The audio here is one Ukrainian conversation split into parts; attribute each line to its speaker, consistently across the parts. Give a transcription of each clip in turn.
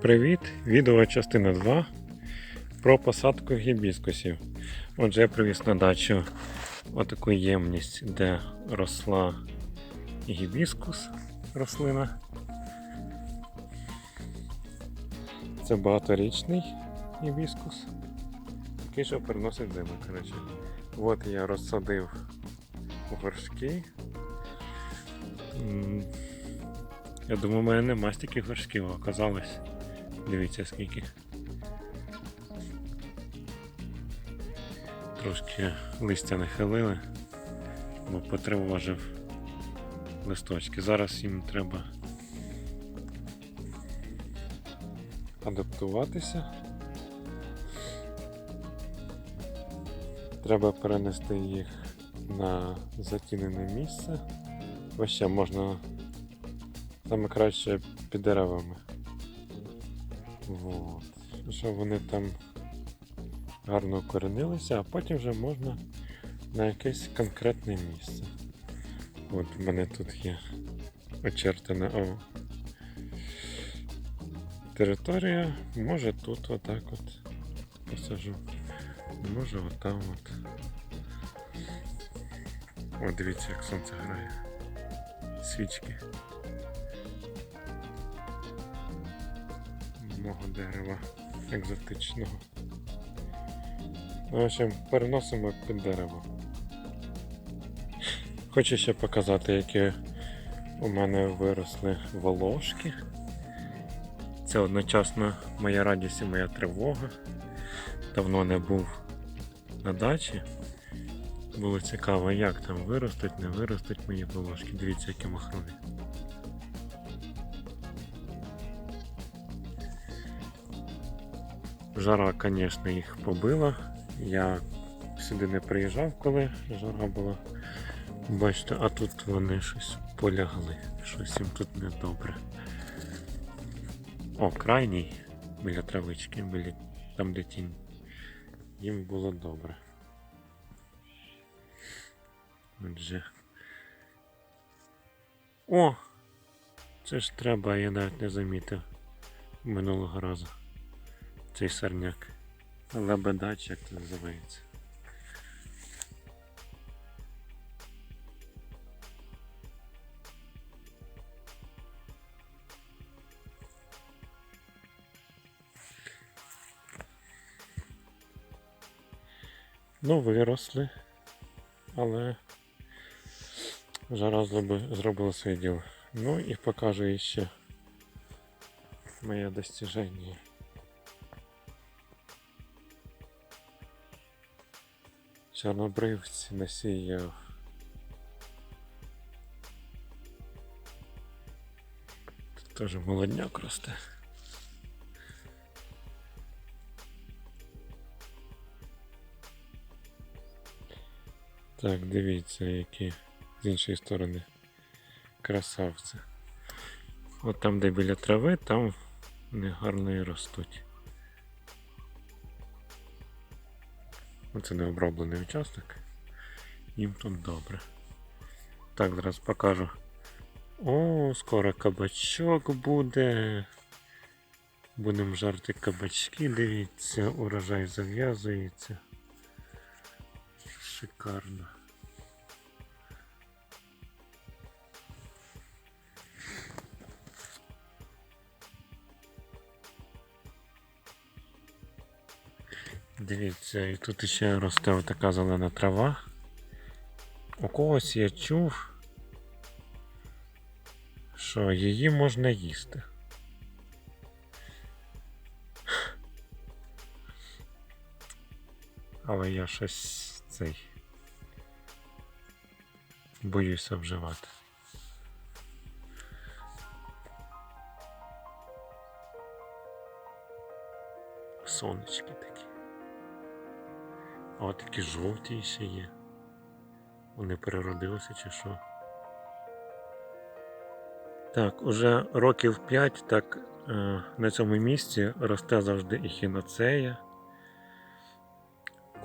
Speaker 1: Привіт! Відео частина 2 про посадку гібіскусів. Отже, я привіз на дачу отаку ємність, де росла гібіскус рослина. Це багаторічний гібіскус, який що приносить зими. Коротше. От я розсадив горшки. Я думаю, у мене нема стільки горшків, оказалось. Дивіться скільки. Трошки листя нахилили, бо потривожив листочки. Зараз їм треба адаптуватися. Треба перенести їх на затінене місце. Ось ще можна саме краще під деревами. Вот. Щоб вони там гарно укоренилися, а потім вже можна на якесь конкретне місце. От в мене тут є очертана о, територія. Може тут отак от посажу. Може отам от. О, дивіться, як сонце грає. Свічки. Мого дерева екзотичного. В общем, переносимо під дерево. Хочу ще показати, які у мене виросли волошки. Це одночасно моя радість і моя тривога. Давно не був на дачі. Було цікаво, як там виростуть, не виростуть мої волошки. Дивіться, які махрові. Жара, звісно, їх побила. Я сюди не приїжджав, коли жара була. Бачите, а тут вони щось полягли. Щось їм тут недобре. О, крайній біля травички, біля там де тінь. Їм було добре. Отже. О! Це ж треба, я навіть не замітив минулого разу. Цей сорняк. Лебедач, як це називається. Ну, виросли, але зроби- зробила своє діло. Ну і покажу ще моє достіження. Чорнобривці насіяв. Тут теж молодняк росте. Так, дивіться, які з іншої сторони красавці. От там, де біля трави, там вони гарно і ростуть. Оце не оброблений участок. Їм тут добре. Так, зараз покажу. О, скоро кабачок буде. Будемо жарти кабачки, дивіться, урожай зав'язується. Шикарно. Дивіться, і тут ще росте така зелена трава. У когось я чув, що її можна їсти. Але я щось цей боюся вживати. Сонечки такі. А от такі жовті ще є. Вони переродилися чи що. Так, уже років 5 так е, на цьому місці росте завжди ехіноцея.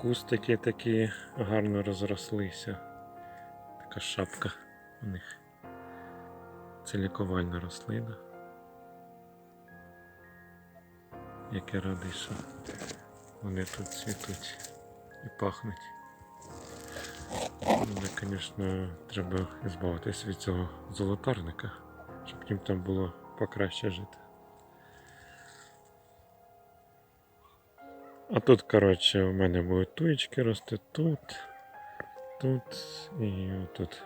Speaker 1: Кустики такі гарно розрослися. Така шапка у них. Це лікувальна рослина. як я радий, що вони тут цвітуть і пахнуть. Але, звісно, треба збавитись від цього золотарника, щоб їм там було покраще жити. А тут, коротше, у мене будуть туєчки рости тут, тут і тут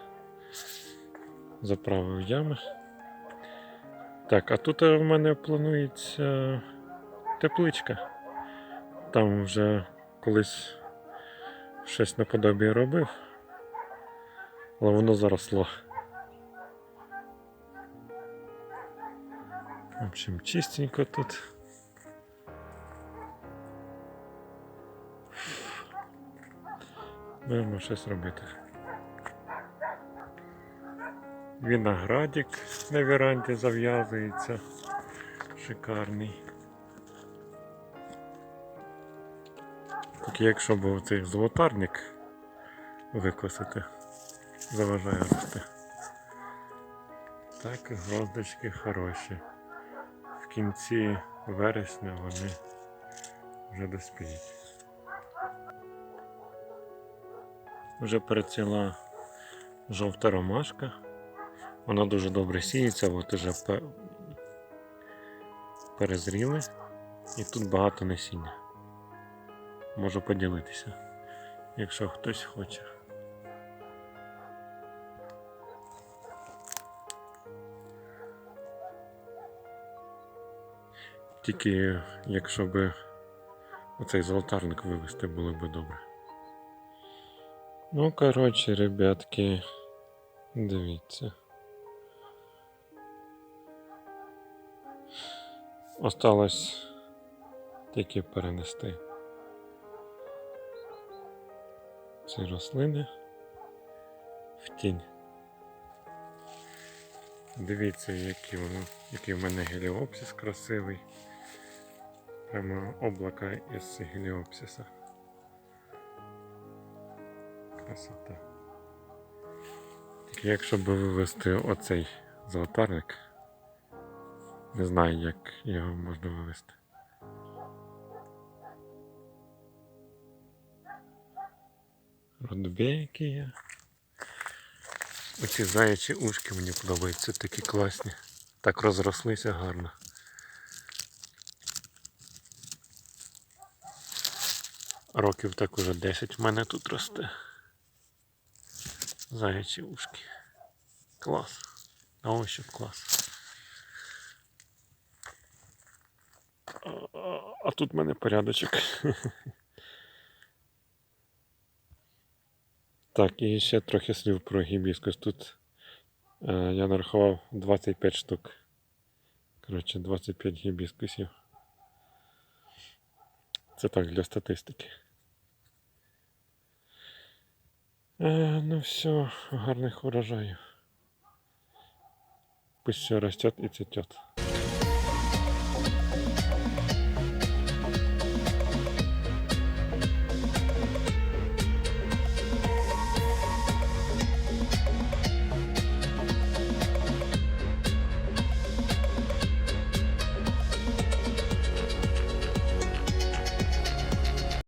Speaker 1: заправив ями. Так, а тут у мене планується тепличка. Там вже колись щось наподобі робив, але воно заросло. В общем, чистенько тут. Будемо щось робити. Виноградик на веранді зав'язується. Шикарний. Тільки якщо був цей золотарник викосити, заважає рости. Так, гроздочки хороші. В кінці вересня вони вже доспіють. Вже переціла жовта ромашка. Вона дуже добре сіється, от уже перезріли. І тут багато насіння. Можу поділитися, якщо хтось хоче. Тільки якщо би оцей золотарник вивезти, було б добре. Ну, коротше, ребятки, дивіться. Осталось тільки перенести ці рослини в тінь. Дивіться, які воно, який в мене геліопсис красивий. Прямо облака із геліопсиса. Красота. Тільки якщо б вивести оцей золотарник, не знаю, як його можна вивести. Родбейки. Оці заячі ушки мені подобаються, такі класні. Так розрослися гарно. Років так уже 10 в мене тут росте. Заячі ушки. Клас. На ощупь клас. А, а- а тут в мене порядочок. Так, і ще трохи слів про гібіскус. Тут е, я нарахував 25 штук. Коротше, 25 гібіскусів. Це так для статистики. Е, ну все, гарних урожаїв. Пусть все растет і цветет.